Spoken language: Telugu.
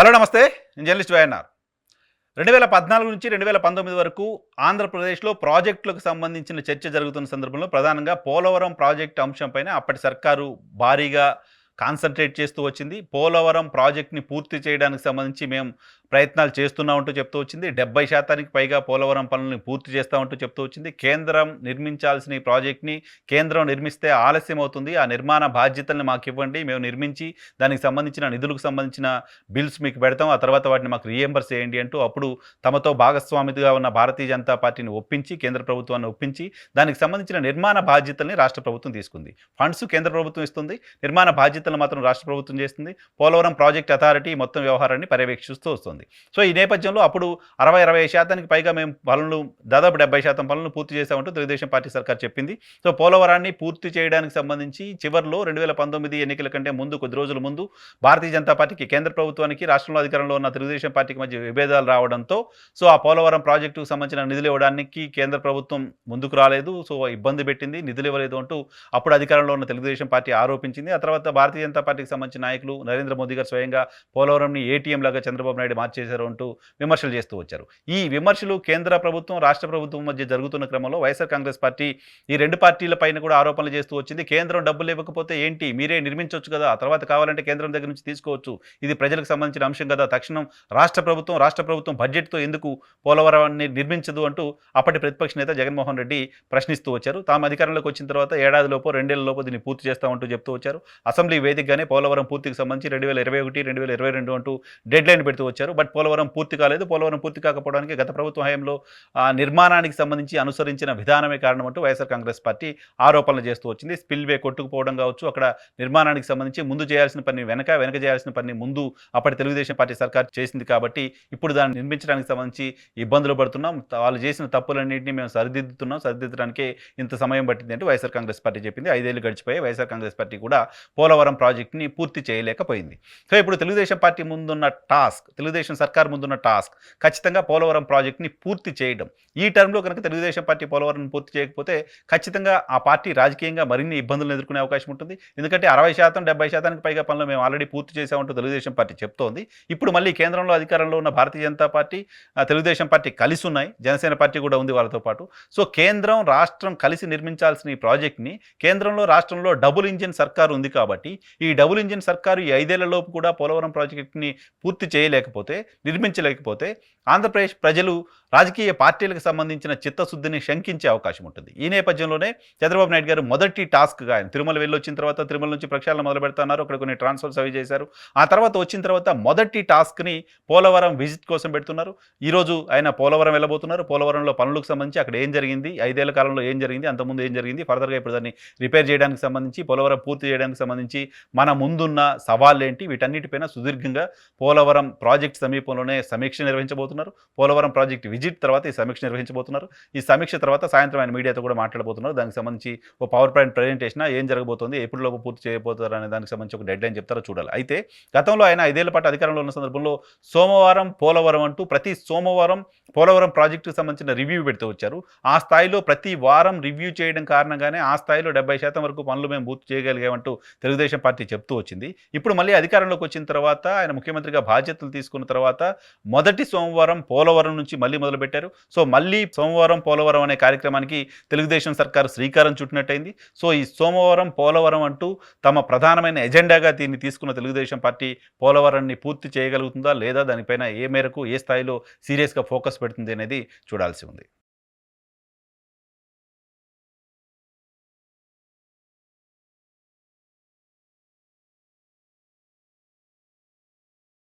హలో నమస్తే. నేను జర్నలిస్ట్ వైఎన్ఆర్ రెండు వేల పద్నాలుగు నుంచి రెండు వేల పంతొమ్మిది వరకు ఆంధ్రప్రదేశ్లో ప్రాజెక్టులకు సంబంధించిన చర్చ జరుగుతున్న సందర్భంలో ప్రధానంగా పోలవరం ప్రాజెక్టు అంశంపైన అప్పటి సర్కారు భారీగా కాన్సన్ట్రేట్ చేస్తూ వచ్చింది. పోలవరం ప్రాజెక్ట్ని పూర్తి చేయడానికి సంబంధించి మేము ప్రయత్నాలు చేస్తున్నా ఉంటూ చెప్తూ వచ్చింది. డెబ్బై శాతానికి పైగా పోలవరం పనులను పూర్తి చేస్తూ ఉంటూ చెప్తూ వచ్చింది. కేంద్రం నిర్మించాల్సిన ఈ ప్రాజెక్ట్ని కేంద్రం నిర్మిస్తే ఆలస్యం అవుతుంది ఆ నిర్మాణ బాధ్యతల్ని మాకు ఇవ్వండి. మేము నిర్మించి దానికి సంబంధించిన నిధులకు సంబంధించిన బిల్స్ మీకు పెడతాం. ఆ తర్వాత వాటిని మాకు రీఎంబర్స్ చేయండి అంటూ అప్పుడు తమతో భాగస్వామిగా ఉన్న భారతీయ జనతా పార్టీని ఒప్పించి కేంద్ర ప్రభుత్వాన్ని ఒప్పించి దానికి సంబంధించిన నిర్మాణ బాధ్యతల్ని రాష్ట్ర ప్రభుత్వం తీసుకుంది. ఫండ్స్ కేంద్ర ప్రభుత్వం ఇస్తుంది. నిర్మాణ బాధ్యతలు మాత్రం రాష్ట్ర ప్రభుత్వం చేస్తుంది. పోలవరం ప్రాజెక్ట్ అథారిటీ మొత్తం వ్యవహారాన్ని పర్యవేక్షిస్తూ వస్తుంది. సో ఈ నేపథ్యంలో అప్పుడు అరవై అరవై శాతానికి పైగా మేము పనులు దాదాపు డెబ్బై శాతం పనులను పూర్తి చేశామంటూ తెలుగుదేశం పార్టీ సర్కార్ చెప్పింది. సో పోలవరాన్ని పూర్తి చేయడానికి సంబంధించి చివరిలో రెండు వేల పంతొమ్మిది ఎన్నికల కంటే ముందు కొద్ది రోజుల ముందు భారతీయ జనతా పార్టీకి కేంద్ర ప్రభుత్వానికి రాష్ట్రంలో అధికారంలో ఉన్న తెలుగుదేశం పార్టీకి మధ్య విభేదాలు రావడంతో సో ఆ పోలవరం ప్రాజెక్టుకు సంబంధించిన నిధులు ఇవ్వడానికి కేంద్ర ప్రభుత్వం ముందుకు రాలేదు. సో ఇబ్బంది పెట్టింది నిధులు ఇవ్వలేదు అంటూ అప్పుడు అధికారంలో ఉన్న తెలుగుదేశం పార్టీ ఆరోపించింది. ఆ తర్వాత భారతీయ జనతా పార్టీకి సంబంధించిన నాయకులు నరేంద్ర మోదీ గారు స్వయంగా పోలవరంని ఏటీఎం లాగా చంద్రబాబు నాయుడు మార్చేశారు అంటూ విమర్శలు చేస్తూ వచ్చారు. ఈ విమర్శలు కేంద్ర ప్రభుత్వం రాష్ట్ర ప్రభుత్వం మధ్య జరుగుతున్న క్రమంలో వైఎస్ఆర్ కాంగ్రెస్ పార్టీ ఈ రెండు పార్టీల పైన కూడా ఆరోపణలు చేస్తూ వచ్చింది. కేంద్రం డబ్బులు ఇవ్వకపోతే ఏంటి? మీరే నిర్మించవచ్చు కదా. తర్వాత కావాలంటే కేంద్రం దగ్గర నుంచి తీసుకోవచ్చు. ఇది ప్రజలకు సంబంధించిన అంశం కదా. తక్షణం రాష్ట్ర ప్రభుత్వం రాష్ట్ర ప్రభుత్వం బడ్జెట్తో ఎందుకు పోలవరాన్ని నిర్మించదు అంటూ అప్పటి ప్రతిపక్ష నేత జగన్మోహన్ రెడ్డి ప్రశ్నిస్తూ వచ్చారు. తాము అధికారంలోకి వచ్చిన తర్వాత ఏడాదిలోపు రెండేళ్ళలోపు దీన్ని పూర్తి చేస్తామంటూ చెప్తూ వచ్చారు. అసెంబ్లీ వేదికగానే పోలవరం పూర్తికి సంబంధించి రెండు వేల ఇరవై ఒకటి రెండు వేల ఇరవై రెండు అంటూ డెడ్ లైన్ పెడుతూ వచ్చారు. బట్ పోలవరం పూర్తి కాలేదు. పోలవరం పూర్తి కాకపోవడానికి గత ప్రభుత్వ హయాంలో ఆ నిర్మాణానికి సంబంధించి అనుసరించిన విధానమే కారణం అంటూ వైఎస్ఆర్ కాంగ్రెస్ పార్టీ ఆరోపణలు చేస్తూ వచ్చింది. స్పిల్వే కొట్టుకుపోవడం కావచ్చు అక్కడ నిర్మాణానికి సంబంధించి ముందు చేయాల్సిన పని వెనక వెనక చేయాల్సిన పని ముందు అప్పటి తెలుగుదేశం పార్టీ సర్కార్ చేసింది కాబట్టి ఇప్పుడు దాన్ని నిర్మించడానికి సంబంధించి ఇబ్బందులు పడుతున్నాం. వాళ్ళు చేసిన తప్పులన్నింటినీ మేము సరిదిద్దుతున్నాం. సరిదిద్దడానికే ఇంత సమయం పట్టింది అంటే వైఎస్ఆర్ కాంగ్రెస్ పార్టీ చెప్పింది. ఐదేళ్ళు గడిచిపోయి వైఎస్ఆర్ కాంగ్రెస్ పార్టీ కూడా పోలవరం ప్రాజెక్ట్ని పూర్తి చేయలేకపోయింది. సో ఇప్పుడు తెలుగుదేశం పార్టీ ముందున్న టాస్క్ తెలుగుదేశం సర్కార్ ముందున్న టాస్క్. ఖచ్చితంగా పోలవరం ప్రాజెక్ట్ని పూర్తి చేయడం. ఈ టర్మ్లో కనుక తెలుగుదేశం పార్టీ పోలవరం పూర్తి చేయకపోతే ఖచ్చితంగా ఆ పార్టీ రాజకీయంగా మరిన్ని ఇబ్బందులను ఎదుర్కొనే అవకాశం ఉంటుంది. ఎందుకంటే అరవై శాతం డెబ్బై శాతానికి పైగా పనులు మేము ఆల్రెడీ పూర్తి చేసామంటూ తెలుగుదేశం పార్టీ చెప్తోంది. ఇప్పుడు మళ్ళీ కేంద్రంలో అధికారంలో ఉన్న భారతీయ జనతా పార్టీ ఆ, తెలుగుదేశం పార్టీ కలిసి ఉన్నాయి. జనసేన పార్టీ కూడా ఉంది వాళ్ళతో పాటు. సో కేంద్రం రాష్ట్రం కలిసి నిర్మించాల్సిన ఈ ప్రాజెక్ట్ని కేంద్రంలో రాష్ట్రంలో డబుల్ ఇంజిన్ సర్కారు ఉంది కాబట్టి ఈ డబుల్ ఇంజిన్ సర్కారు ఈ ఐదేళ్ళలోపు కూడా పోలవరం ప్రాజెక్ట్ని పూర్తి చేయలేకపోతే నిర్మించలేకపోతే ఆంధ్రప్రదేశ్ ప్రజలు రాజకీయ పార్టీలకు సంబంధించిన చిత్తశుద్ధిని శంకించే అవకాశం ఉంటుంది. ఈ నేపథ్యంలోనే చంద్రబాబు నాయుడు గారు మొదటి టాస్క్గా ఆయన తిరుమల వెళ్ళి వచ్చిన తర్వాత తిరుమల నుంచి ప్రక్షాళన మొదలు పెడుతున్నారు. అక్కడ కొన్ని ట్రాన్స్ఫర్స్ అవి చేశారు. ఆ తర్వాత వచ్చిన తర్వాత మొదటి టాస్క్ని పోలవరం విజిట్ కోసం పెడుతున్నారు. ఈరోజు ఆయన పోలవరం వెళ్ళబోతున్నారు. పోలవరంలో పనులకు సంబంధించి అక్కడ ఏం జరిగింది? ఐదేళ్ళ కాలంలో ఏం జరిగింది? అంతకుముందు ఏం జరిగింది? ఫర్దర్గా ఇప్పుడు దాన్ని రిపేర్ చేయడానికి సంబంధించి పోలవరం పూర్తి చేయడానికి సంబంధించి మన ముందున్న సవాళ్ళు ఏంటి వీటన్నిటిపైన సుదీర్ఘంగా పోలవరం ప్రాజెక్ట్ సమీపంలోనే సమీక్ష నిర్వహించబోతున్నారు. పోలవరం ప్రాజెక్ట్ విజిట్ తర్వాత ఈ సమీక్ష నిర్వహించబోతున్నారు. ఈ సమీక్ష తర్వాత సాయంత్రం ఆయన మీడియాతో కూడా మాట్లాడబోతున్నారు. దానికి సంబంధించి ఓ పవర్ పాయింట్ ప్రజెంటేషన్ ఏం జరగబోతోంది ఎప్పుడులోపు పూర్తి చేయబోతారు అనే దానికి సంబంధించి ఒక డెడ్ లైన్ చెప్తారో చూడాలి. అయితే గతంలో ఆయన ఐదేళ్ళ పాటు అధికారంలో ఉన్న సందర్భంలో సోమవారం పోలవరం అంటూ ప్రతి సోమవారం పోలవరం ప్రాజెక్టుకు సంబంధించిన రివ్యూ పెడుతూ వచ్చారు. ఆ స్థాయిలో ప్రతి వారం రివ్యూ చేయడం కారణంగానే ఆ స్థాయిలో డెబ్బై శాతం వరకు పనులు మేము పూర్తి చేయగలిగామంటూ తెలుగుదేశం పార్టీ చెప్తూ వచ్చింది. ఇప్పుడు మళ్ళీ అధికారంలోకి వచ్చిన తర్వాత ఆయన ముఖ్యమంత్రిగా బాధ్యతలు తీసుకున్న తర్వాత మొదటి సోమవారం పోలవరం నుంచి మళ్ళీ మొదలుపెట్టారు. సో మళ్ళీ సోమవారం పోలవరం అనే కార్యక్రమానికి తెలుగుదేశం సర్కారు శ్రీకారం చుట్టినట్టయింది. సో ఈ సోమవారం పోలవరం అంటూ తమ ప్రధానమైన ఎజెండాగా దీన్ని తీసుకున్న తెలుగుదేశం పార్టీ పోలవరాన్ని పూర్తి చేయగలుగుతుందా లేదా దానిపైన ఏ మేరకు ఏ స్థాయిలో సీరియస్గా ఫోకస్ పెడుతుంది అనేది చూడాల్సి ఉంది.